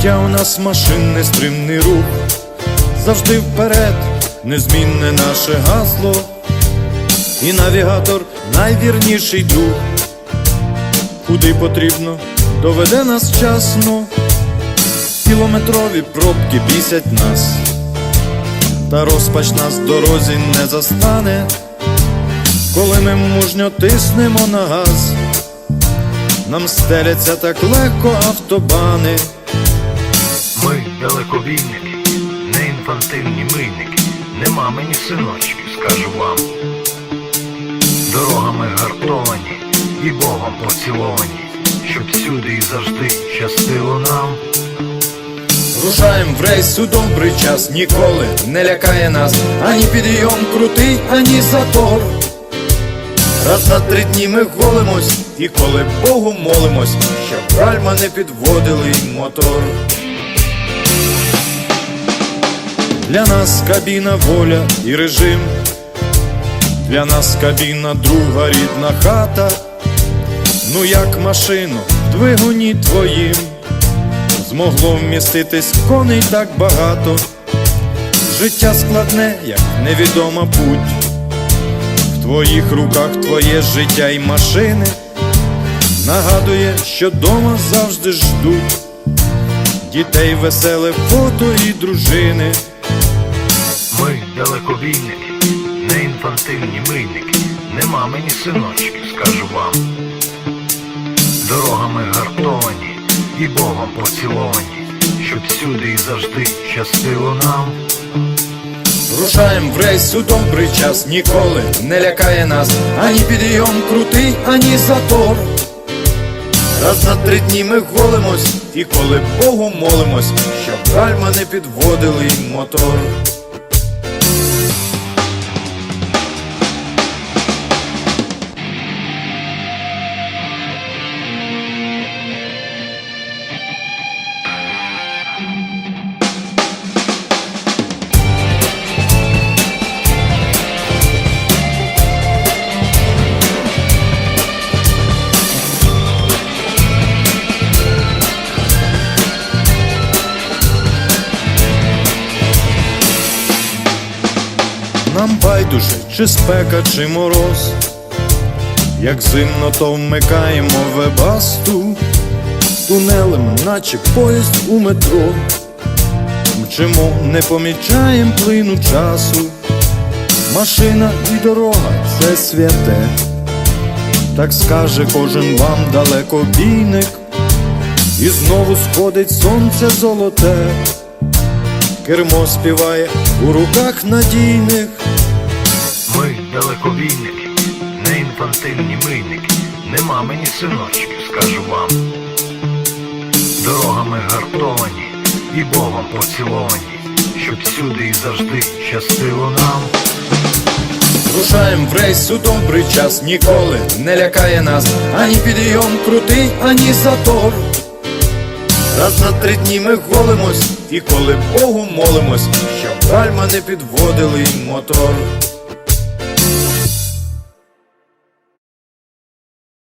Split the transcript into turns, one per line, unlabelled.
Життя у нас машин, нестримний рух, завжди вперед, незмінне наше гасло, і навігатор найвірніший друг, куди потрібно, доведе нас вчасно, кілометрові пробки бісять нас, та розпач нас в дорозі не застане, коли ми мужньо тиснемо на газ. Нам стеляться так легко автобани.
Ми далекобійники, не інфантильні мийники, нема мені синочків, скажу вам. Дорогами гартовані і Богом поціловані, щоб всюди і завжди щастило нам.
Рушаєм в рейс у добрий час, ніколи не лякає нас ані підйом крутий, ані затор. Раз на три дні ми голимось, і коли Богу молимось, щоб гальма не підводили й мотор. Для нас кабіна воля і режим, для нас кабіна друга рідна хата. Ну як машину в двигуні твоїм змогло вміститись коней так багато. Життя складне, як невідома путь. В твоїх руках твоє життя і машини. Нагадує, що дома завжди ждуть дітей веселе фото і дружини.
Ми не інфантильні мийники, нема мені синочків, скажу вам. Дорогами гартовані і Богом поціловані, щоб всюди і завжди щастило нам.
Рушаєм в рейс у добрий час, ніколи не лякає нас ані підйом крутий, ані затор. Раз на три дні ми голимось, і коли Богу молимось, щоб гальма не підводили мотор. Нам байдуже, чи спека, чи мороз, як зимно, то вмикаємо вебасту, тунелем, наче поїзд у метро, мчимо, не помічаєм плину часу, машина і дорога це святе, так скаже кожен вам далекобійник, і знову сходить сонце золоте. Кермо співає у руках надійних.
Ми далекобійники, не інфантильні мийники, нема мені синочків, скажу вам. Дорогами гартовані і Богом поціловані, щоб всюди і завжди щастило нам.
Рушаєм в рейс у добрий час, ніколи не лякає нас ані підйом крутий, ані затор. Раз на три дні ми голимось, і коли Богу молимось, щоб гальма не підводили мотор.